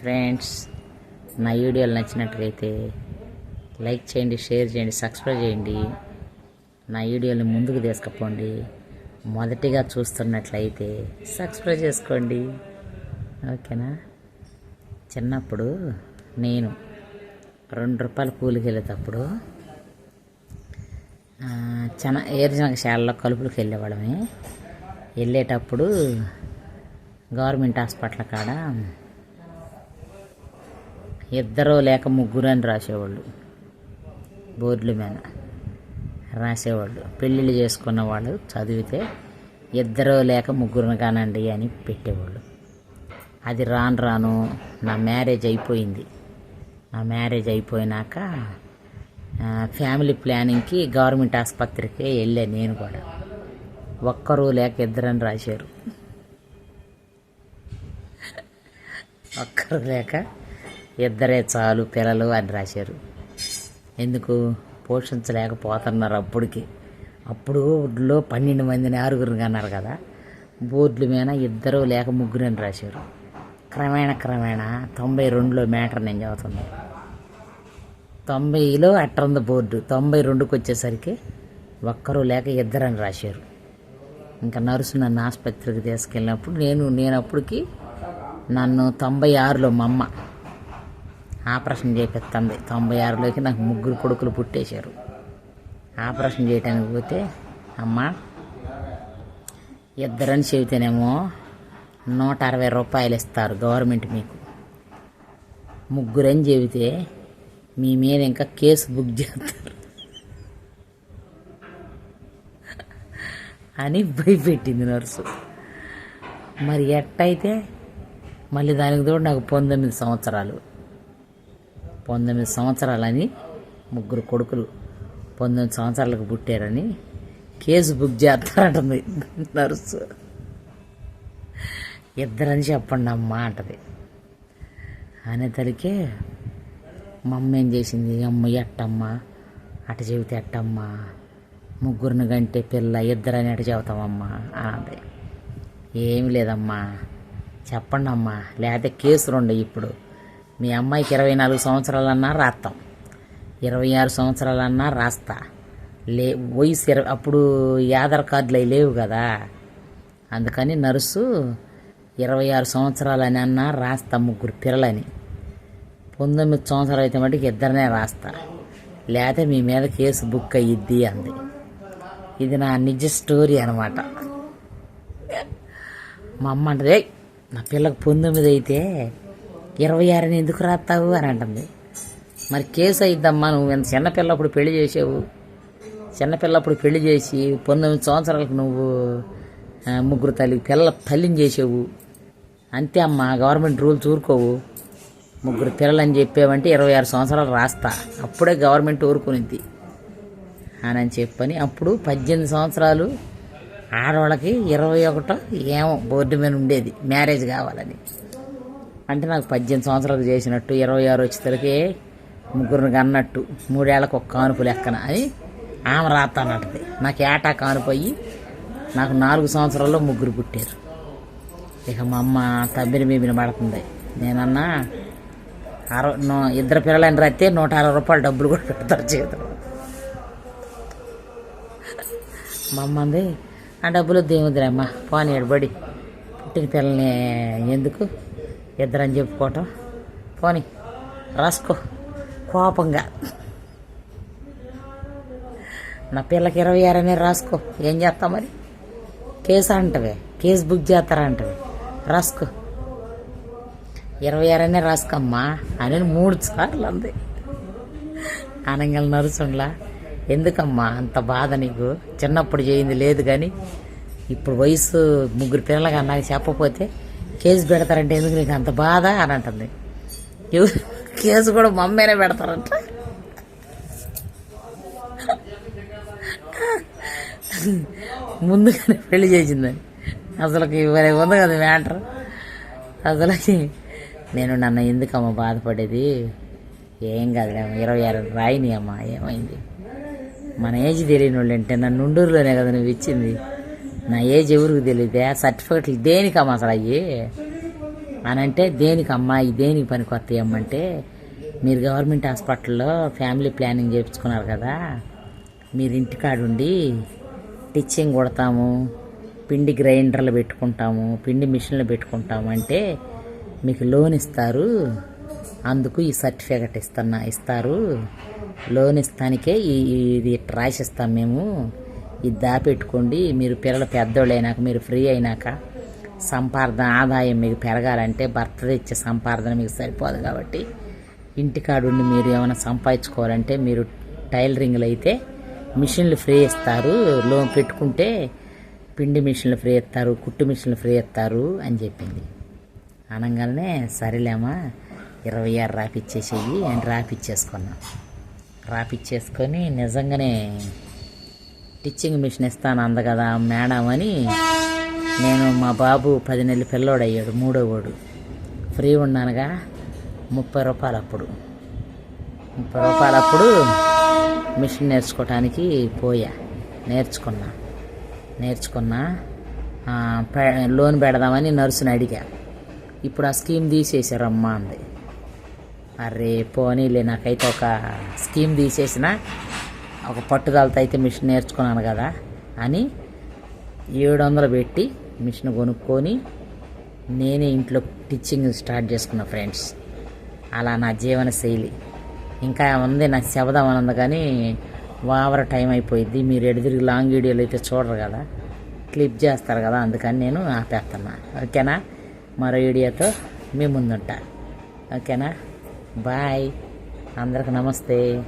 Friends నా వీడియోలు నచ్చినట్లయితే లైక్ చేయండి షేర్ చేయండి సబ్స్క్రైబ్ చేయండి. నా వీడియోని ముందుకు తీసుకుపోండి. మొదటిగా చూస్తున్నట్లయితే సబ్స్క్రైబ్ చేసుకోండి. ఓకేనా? చిన్నప్పుడు నేను రెండు రూపాయల కూలికి వెళ్ళేటప్పుడు ఆ, చన ఏరుజనక శాలలో కలుపులకు వెళ్ళేవాళ్ళమే. వెళ్ళేటప్పుడు గవర్నమెంట్ హాస్పిటల్ కాడ ఇద్దరు లేక ముగ్గురు అని రాసేవాళ్ళు. బోర్డుల మీద రాసేవాళ్ళు. పెళ్ళిళ్ళు చేసుకున్న వాళ్ళు చదివితే ఇద్దరు లేక ముగ్గురుని కానండి అని పెట్టేవాళ్ళు. అది రాను రాను నా మ్యారేజ్ అయిపోయింది. నా మ్యారేజ్ అయిపోయినాక ఫ్యామిలీ ప్లానింగ్కి గవర్నమెంట్ ఆసుపత్రికి వెళ్ళా నేను కూడా. ఒక్కరు లేక ఇద్దరని రాశారు. ఒక్కరు లేక ఇద్దరే చాలు పిల్లలు అని రాశారు. ఎందుకు? పోషించలేకపోతున్నారు అప్పటికి అప్పుడు ఊళ్ళో పన్నెండు మందిని ఆరుగురిని అన్నారు కదా. బోర్డుల మీద ఇద్దరు లేక ముగ్గురు అని రాశారు. క్రమేణ క్రమేణా తొంభై రెండులో మ్యాటర్ నేను చదువుతుంది తొంభైలో అట్టంద బోర్డు. తొంభై రెండుకి వచ్చేసరికి ఒక్కరు లేక ఇద్దరని రాశారు. ఇంకా నర్సు నన్ను ఆసుపత్రికి తీసుకెళ్ళినప్పుడు నేను నేను అప్పటికి నన్ను తొంభై ఆరులో మా అమ్మ ఆపరేషన్ చేపిస్తుంది తొంభై ఆరులోకి నాకు ముగ్గురు కొడుకులు పుట్టేశారు. ఆపరేషన్ చేయడానికి పోతే అమ్మ ఇద్దరని చెబితేనేమో నూట అరవై రూపాయలు ఇస్తారు గవర్నమెంట్ మీకు. ముగ్గురని చెబితే మీ మీద ఇంకా కేసు బుక్ చేస్తారు. అని భయపెట్టింది నర్సు. మరి ఎట్టయితే మళ్ళీ దానికి తోడు నాకు పంతొమ్మిది సంవత్సరాలు. పంతొమ్మిది సంవత్సరాలని ముగ్గురు కొడుకులు పంతొమ్మిది సంవత్సరాలకు పుట్టారని కేసు బుక్ చేస్తారంటుంది నర్సు. ఇద్దరని చెప్పండి అమ్మా అంటది అనేసరికి మా అమ్మ ఏం చేసింది? అమ్మ ఎట్టమ్మా? అట చెబితే ఎట్టమ్మా? ముగ్గురిని గంటే పిల్ల ఇద్దరని అట చెబుతామమ్మా అన్నది. ఏమి లేదమ్మా. చెప్పండి అమ్మా లేకపోతే కేసులు ఉండవు ఇప్పుడు. మీ అమ్మాయికి ఇరవై నాలుగు సంవత్సరాలన్నా రాస్తాం ఇరవై ఆరు సంవత్సరాలన్నా రాస్తా. లే వయసు ఇరవై అప్పుడు ఆధార్ కార్డులు అవి లేవు కదా. అందుకని నర్సు ఇరవై ఆరు సంవత్సరాలని అన్నా రాస్తా ముగ్గురు పిల్లలని. పంతొమ్మిది సంవత్సరాలు అయితే మటుకు ఇద్దరినే రాస్తా. లేకపోతే మీ మీద కేసు బుక్ అయ్యిద్ది అంది. ఇది నా నిజ స్టోరీ అనమాట మా అమ్మ అంటే నా పిల్లకి పంతొమ్మిది అయితే ఇరవై ఆరుని ఎందుకు రాస్తావు అని అంటుంది. మరి కేసు అయిద్దమ్మా నువ్వు ఎంత చిన్నపిల్లప్పుడు పెళ్ళి చేసావు చిన్నపిల్లప్పుడు పెళ్ళి చేసి పంతొమ్మిది సంవత్సరాలకు నువ్వు ముగ్గురు తల్లి పిల్లల తల్లిని చేసావు అంతే అమ్మా గవర్నమెంట్ రూల్స్ ఊరుకోవు. ముగ్గురు పిల్లలని చెప్పావంటే ఇరవై ఆరు సంవత్సరాలు రాస్తా. అప్పుడే గవర్నమెంట్ ఊరుకునిద్ది అని చెప్పని అప్పుడు పద్దెనిమిది సంవత్సరాలు ఆడవాళ్ళకి ఇరవై ఒకటో ఏమో బోర్డు మీద ఉండేది. మ్యారేజ్ కావాలని. అంటే నాకు పద్దెనిమిది సంవత్సరాలు చేసినట్టు ఇరవై ఆరు వచ్చేసరికి ముగ్గురిని కన్నట్టు. మూడేళ్ళకు ఒక కానుపు లెక్కన. అని ఆమె రాస్తానంటది నాకు ఏటా కానుపు అయ్యి నాకు నాలుగు సంవత్సరాల్లో ముగ్గురు పుట్టారు. ఇక మా అమ్మ తబ్బిని బీబిని పడుతుంది. నేనన్నా అరవై ఇద్దరు పిల్లలని రాస్తే నూట అరవై రూపాయలు డబ్బులు కూడా పెడతారు చేతులు. మా అమ్మ అంది ఆ డబ్బులు దేవుదిరా అమ్మ పోనీ ఎడబడి పుట్టిన పిల్లల్ని ఎందుకు ఇద్దరని చెప్పుకోవటం. పోనీ రాసుకో కోపంగా. నా పిల్లకి ఇరవై ఆరు అనేది రాసుకో. ఏం చేస్తాం మరి? కేసు అంటవే కేసు బుక్ చేస్తారా అంటవే. రాసుకో. ఇరవై ఆరు ఆరనే రాసుకోమ్మా అని మూడు సార్లు అంది. ఆనంగల్ నరుసుండ్లా. ఎందుకమ్మా అంత బాధ నీకు? చిన్నప్పుడు చేయింది లేదు కానీ ఇప్పుడు వయసు ముగ్గురు పిల్లలుగా నాకు చెప్పపోతే కేసు పెడతారంటే ఎందుకు నీకు అంత బాధ అని అంటుంది. కేసు కూడా మమ్మీనే పెడతారంట. ముందుగానే పెళ్ళి చేసిందని అసలుకి మరి ఉంది కదా మ్యాటర్. అసలుకి నేను నన్ను ఎందుకమ్మా బాధపడేది? ఏం కాదులే ఇరవై ఆరు రాయిని అమ్మా ఏమైంది? మన ఏజ్ తెలియని వాళ్ళు అంటే నన్ను ఉండూరులోనే కదా నువ్వు ఇచ్చింది. నా ఏజ్ ఎవరికి తెలియదే సర్టిఫికెట్లు దేనికమ్మా అసలు అయ్యి? అని అంటే దేనికమ్మా? ఇది ఈ దేనికి పనికి వస్తాయి అమ్మంటే మీరు గవర్నమెంట్ హాస్పిటల్లో ఫ్యామిలీ ప్లానింగ్ చేయించుకున్నారు కదా. మీరు ఇంటికాడుండి టిచ్చింగ్ కొడతాము పిండి గ్రైండర్లు పెట్టుకుంటాము పిండి మిషన్లు పెట్టుకుంటాము అంటే మీకు లోన్ ఇస్తారు. అందుకు ఈ సర్టిఫికెట్ ఇస్తున్నా ఇస్తారు. లోన్ ఇస్తానికే ఈ ఇది రాసిస్తాం మేము. ఇది దాపెట్టుకోండి. మీరు పిల్లలు పెద్దోళ్ళు అయినాక మీరు ఫ్రీ అయినాక సంపాదన ఆదాయం మీకు పెరగాలంటే భర్త తెచ్చే సంపాదన మీకు సరిపోదు కాబట్టి ఇంటికాడుండి మీరు ఏమైనా సంపాదించుకోవాలంటే మీరు టైలరింగ్లు అయితే మిషన్లు ఫ్రీ ఇస్తారు. లోన్ పెట్టుకుంటే పిండి మిషన్లు ఫ్రీ ఇస్తారు కుట్టు మిషన్లు ఫ్రీ ఇస్తారు అని చెప్పింది. అనగానే సరేలేమా ఇరవై ఆరు రాపిచ్చేసేయి అని రాపిచ్చేసుకున్నాం. రాపిచ్చేసుకొని నిజంగానే టిచ్చింగ్ మిషన్ ఇస్తాను అంద కదా మేడం అని నేను మా బాబు పది నెలలు పిల్లోడు అయ్యాడు మూడో వాడు. ఫ్రీ ఉన్నానుగా ముప్పై రూపాయలు అప్పుడు ముప్పై రూపాయలు అప్పుడు మిషన్ నేర్చుకోవటానికి పోయా నేర్చుకున్నా. నేర్చుకున్నా లోన్ పెడదామని నర్సుని అడిగా. ఇప్పుడు ఆ స్కీమ్ తీసేసారమ్మా అంది. అరే పోనీలే నాకైతే ఒక స్కీమ్ తీసేసిన ఒక పట్టుదలతో అయితే మిషన్ నేర్చుకున్నాను కదా అని ఏడు వందలు పెట్టి మిషన్ కొనుక్కొని నేనే ఇంట్లో టీచింగ్ స్టార్ట్ చేసుకున్నా ఫ్రెండ్స్. అలా నా జీవన శైలి. ఇంకా ఉంది నాకు చెబదామని ఉంది కానీ ఓవర్ టైం అయిపోయింది. మీరు ఎడిదిరిగి లాంగ్ వీడియోలు అయితే చూడరు కదా. క్లిప్ చేస్తారు కదా అందుకని నేను ఆపేస్తున్నా. ఓకేనా? మరో వీడియోతో మీ ముందుంటా. ఓకేనా? బాయ్. అందరికి నమస్తే.